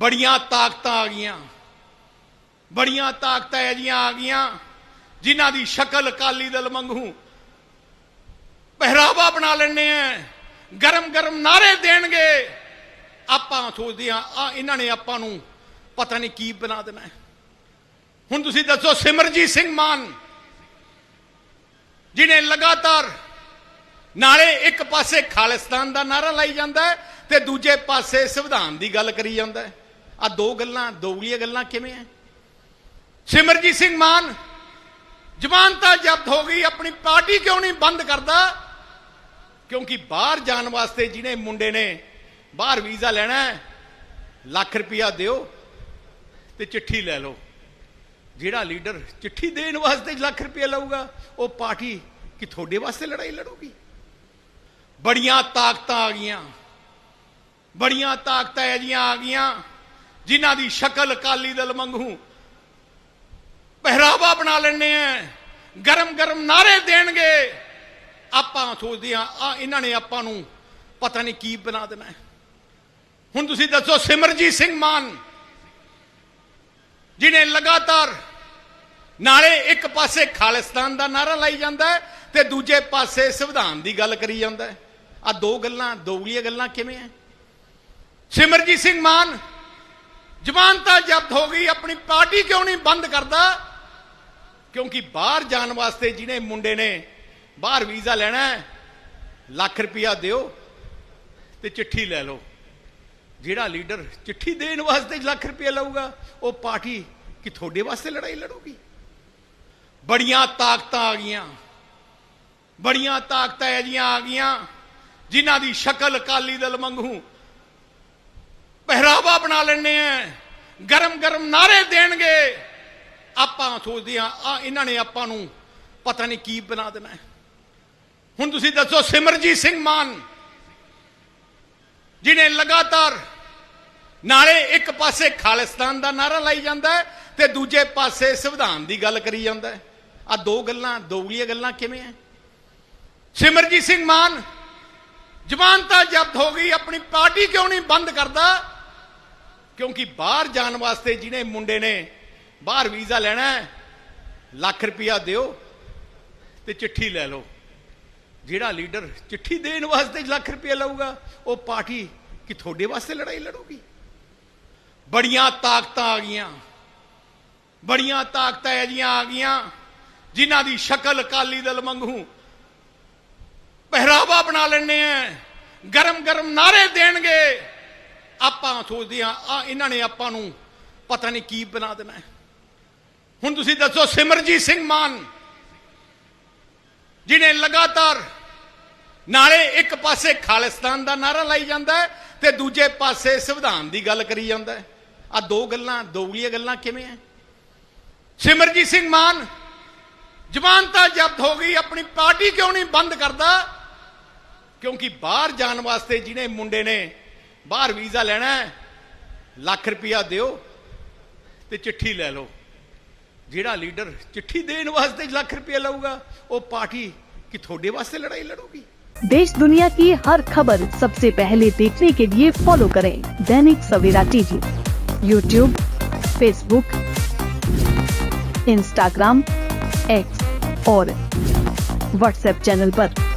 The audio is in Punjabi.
ਬੜੀਆਂ ਤਾਕਤਾਂ ਆ ਗਈਆਂ। ਬੜੀਆਂ ਤਾਕਤਾਂ ਇਹ ਜੀਆਂ ਆ ਗਈਆਂ, ਜਿਨ੍ਹਾਂ ਦੀ ਸ਼ਕਲ ਅਕਾਲੀ ਦਲ ਮੰਗੂ ਪਹਿਰਾਵਾ ਬਣਾ ਲੈਣੇ ਆ ਗਰਮ ਗਰਮ ਨਾਰੇ ਦੇਣਗੇ। ਆਪਾਂ ਸੋਚਦੇ ਆ ਆ ਇਹਨਾਂ ਨੇ ਆਪਾਂ ਨੂੰ ਪਤਾ ਨਹੀਂ ਕੀ ਬਣਾ ਦੇਣਾ ਹੁਣ ਤੁਸੀਂ ਦੱਸੋ ਸਿਮਰਜੀਤ ਸਿੰਘ ਮਾਨ ਜਿਨੇ ਲਗਾਤਾਰ ਨਾਲੇ ਇੱਕ ਪਾਸੇ ਖਾਲਿਸਤਾਨ ਦਾ ਨਾਰਾ ਲਾਈ ਜਾਂਦਾ ਹੈ ਤੇ ਦੂਜੇ ਪਾਸੇ ਸੰਵਿਧਾਨ ਦੀ ਗੱਲ ਕਰੀ ਜਾਂਦਾ ਹੈ। ਆ ਦੋ ਗੱਲਾਂ ਦੋਗਲੀਆਂ ਗੱਲਾਂ ਕਿਵੇਂ ਐ? ਸਿਮਰਜੀਤ ਸਿੰਘ ਮਾਨ ਜ਼ਮਾਨਤਾਂ ਜ਼ਬਤ ਹੋ ਗਈ, ਆਪਣੀ ਪਾਰਟੀ ਕਿਉਂ ਨਹੀਂ ਬੰਦ ਕਰਦਾ? ਕਿਉਂਕਿ ਬਾਹਰ ਜਾਣ ਵਾਸਤੇ ਜਿਹਨੇ ਮੁੰਡੇ ਨੇ ਬਾਹਰ ਵੀਜ਼ਾ ਲੈਣਾ ਲੱਖ ਰੁਪਇਆ ਦਿਓ ਤੇ ਚਿੱਠੀ ਲੈ ਲਓ। ਜਿਹੜਾ ਲੀਡਰ ਚਿੱਠੀ ਦੇਣ ਵਾਸਤੇ ਲੱਖ ਰੁਪਇਆ ਲਊਗਾ, ਉਹ ਪਾਰਟੀ ਕਿ ਤੁਹਾਡੇ ਵਾਸਤੇ ਲੜਾਈ ਲੜੂਗੀ? ਬੜੀਆਂ ਤਾਕਤਾਂ ਆ ਗਈਆਂ, ਬੜੀਆਂ ਤਾਕਤਾਂ ਇਹ ਜੀਆਂ ਆ ਗਈਆਂ ਜਿਨ੍ਹਾਂ ਦੀ ਸ਼ਕਲ ਅਕਾਲੀ ਦਲ ਮੰਗੂ ਪਹਿਰਾਵਾ ਬਣਾ ਲੈਣੇ ਆ, ਗਰਮ ਗਰਮ ਨਾਰੇ ਦੇਣਗੇ। ਆਪਾਂ ਸੋਚਦੇ ਆ ਆ ਇਹਨਾਂ ਨੇ ਆਪਾਂ ਨੂੰ ਪਤਾ ਨਹੀਂ ਕੀ ਬਣਾ ਦੇਣਾ ਹੁਣ ਤੁਸੀਂ ਦੱਸੋ ਸਿਮਰਜੀਤ ਸਿੰਘ ਮਾਨ ਜਿਨੇ ਲਗਾਤਾਰ ਨਾਲੇ ਇੱਕ ਪਾਸੇ ਖਾਲਿਸਤਾਨ ਦਾ ਨਾਰਾ ਲਾਈ ਜਾਂਦਾ ਹੈ ਤੇ ਦੂਜੇ ਪਾਸੇ ਸੰਵਿਧਾਨ ਦੀ ਗੱਲ ਕਰੀ ਜਾਂਦਾ ਹੈ। ਆ ਦੋ ਗੱਲਾਂ ਦੋਗਲੀਆਂ ਗੱਲਾਂ ਕਿਵੇਂ ਐ ਸਿਮਰਜੀਤ ਸਿੰਘ ਮਾਨ ਜਮਾਨਤਾ ਜ਼ਬਤ ਹੋ ਗਈ, ਆਪਣੀ ਪਾਰਟੀ ਕਿਉਂ ਨਹੀਂ ਬੰਦ ਕਰਦਾ? ਕਿਉਂਕਿ ਬਾਹਰ ਜਾਣ ਵਾਸਤੇ ਜਿਹਨੇ ਮੁੰਡੇ ਨੇ, ਬਾਹਰ ਵੀਜ਼ਾ ਲੈਣਾ ਹੈ, ਲੱਖ ਰੁਪਇਆ ਦਿਓ ਤੇ ਚਿੱਠੀ ਲੈ ਲਓ। ਜਿਹੜਾ ਲੀਡਰ ਚਿੱਠੀ ਦੇਣ ਵਾਸਤੇ ਲੱਖ ਰੁਪਇਆ ਲਊਗਾ, ਉਹ ਪਾਰਟੀ ਕਿ ਤੁਹਾਡੇ ਵਾਸਤੇ ਲੜਾਈ ਲੜੂਗੀ? ਬੜੀਆਂ ਤਾਕਤਾਂ ਆ ਗਈਆਂ। ਬੜੀਆਂ ਤਾਕਤਾਂ ਇਹ ਜੀਆਂ ਆ ਗਈਆਂ, ਜਿਨ੍ਹਾਂ ਦੀ ਸ਼ਕਲ ਅਕਾਲੀ ਦਲ ਮੰਗੂ ਪਹਿਰਾਵਾ ਬਣਾ ਲੈਣੇ ਆ। ਗਰਮ ਗਰਮ ਨਾਰੇ ਦੇਣਗੇ। ਆਪਾਂ ਸੋਚਦੇ ਆ ਆ ਇਹਨਾਂ ਨੇ ਆਪਾਂ ਨੂੰ ਪਤਾ ਨਹੀਂ ਕੀ ਬਣਾ ਦੇਣਾ ਹੁਣ ਤੁਸੀਂ ਦੱਸੋ ਸਿਮਰਜੀਤ ਸਿੰਘ ਮਾਨ ਜਿਨੇ ਲਗਾਤਾਰ ਨਾਲੇ ਇੱਕ ਪਾਸੇ ਖਾਲਿਸਤਾਨ ਦਾ ਨਾਰਾ ਲਾਈ ਜਾਂਦਾ ਹੈ ਤੇ ਦੂਜੇ ਪਾਸੇ ਸੰਵਿਧਾਨ ਦੀ ਗੱਲ ਕਰੀ ਜਾਂਦਾ ਹੈ। ਆ ਦੋ ਗੱਲਾਂ ਦੋਗਲੀਆਂ ਗੱਲਾਂ ਕਿਵੇਂ ਐ ਸਿਮਰਜੀਤ ਸਿੰਘ ਮਾਨ ਜ਼ਮਾਨਤਾਂ ਜ਼ਬਤ ਹੋ ਗਈ, ਆਪਣੀ ਪਾਰਟੀ ਕਿਉਂ ਨਹੀਂ ਬੰਦ ਕਰਦਾ? ਕਿਉਂਕਿ ਬਾਹਰ ਜਾਣ ਵਾਸਤੇ ਜਿਹਨੇ ਮੁੰਡੇ ਨੇ ਬਾਹਰ ਵੀਜ਼ਾ ਲੈਣਾ ਹੈ, ਲੱਖ ਰੁਪਇਆ ਦਿਓ ਤੇ ਚਿੱਠੀ ਲੈ ਲਓ। ਜਿਹੜਾ ਲੀਡਰ ਚਿੱਠੀ ਦੇਣ ਵਾਸਤੇ ਲੱਖ ਰੁਪਇਆ ਲਊਗਾ, ਉਹ ਪਾਰਟੀ ਕਿ ਤੁਹਾਡੇ ਵਾਸਤੇ ਲੜਾਈ ਲੜੂਗੀ? ਬੜੀਆਂ ਤਾਕਤਾਂ ਆ ਗਈਆਂ। ਬੜੀਆਂ ਤਾਕਤਾਂ ਇਹ ਜੀਆਂ ਆ ਗਈਆਂ, ਜਿਨ੍ਹਾਂ ਦੀ ਸ਼ਕਲ ਅਕਾਲੀ ਦਲ ਮੰਗੂ ਪਹਿਰਾਵਾ ਬਣਾ ਲੈਣੇ ਆ ਗਰਮ ਗਰਮ ਨਾਰੇ ਦੇਣਗੇ। ਆਪਾਂ ਸੋਚਦੇ ਆ ਆ ਇਹਨਾਂ ਨੇ ਆਪਾਂ ਨੂੰ ਪਤਾ ਨਹੀਂ ਕੀ ਬਣਾ ਦੇਣਾ ਹੈ। ਹੁਣ ਤੁਸੀਂ ਦੱਸੋ, ਸਿਮਰਜੀਤ ਸਿੰਘ ਮਾਨ ਜਿਨੇ ਲਗਾਤਾਰ ਨਾਲੇ ਇੱਕ ਪਾਸੇ ਖਾਲਿਸਤਾਨ ਦਾ ਨਾਰਾ ਲਾਈ ਜਾਂਦਾ ਹੈ ਤੇ ਦੂਜੇ ਪਾਸੇ ਸੰਵਿਧਾਨ ਦੀ ਗੱਲ ਕਰੀ ਜਾਂਦਾ ਹੈ। ਆ ਦੋ ਗੱਲਾਂ ਦੋਗਲੀਆਂ ਗੱਲਾਂ ਕਿਵੇਂ ਐ ਸਿਮਰਜੀਤ ਸਿੰਘ ਮਾਨ ਜ਼ਮਾਨਤਾਂ ਜ਼ਬਤ ਹੋ ਗਈ, ਆਪਣੀ ਪਾਰਟੀ ਕਿਉਂ ਨਹੀਂ ਬੰਦ ਕਰਦਾ? ਕਿਉਂਕਿ ਬਾਹਰ ਜਾਣ ਵਾਸਤੇ ਜਿਹਨੇ ਮੁੰਡੇ ਨੇ ਬਾਹਰ ਵੀਜ਼ਾ ਲੈਣਾ ਹੈ ਲੱਖ ਰੁਪਇਆ ਦਿਓ ਤੇ ਚਿੱਠੀ ਲੈ ਲਓ ਜਿਹੜਾ ਲੀਡਰ ਚਿੱਠੀ ਦੇਣ ਵਾਸਤੇ ਲੱਖ ਰੁਪਇਆ ਲਊਗਾ ਉਹ ਪਾਰਟੀ ਕਿ ਤੁਹਾਡੇ ਵਾਸਤੇ ਲੜਾਈ ਲੜੂਗੀ देश दुनिया की हर खबर सबसे पहले देखने के लिए फॉलो करें Dainik Savera TV YouTube Facebook Instagram X और व्हाट्सएप चैनल पर।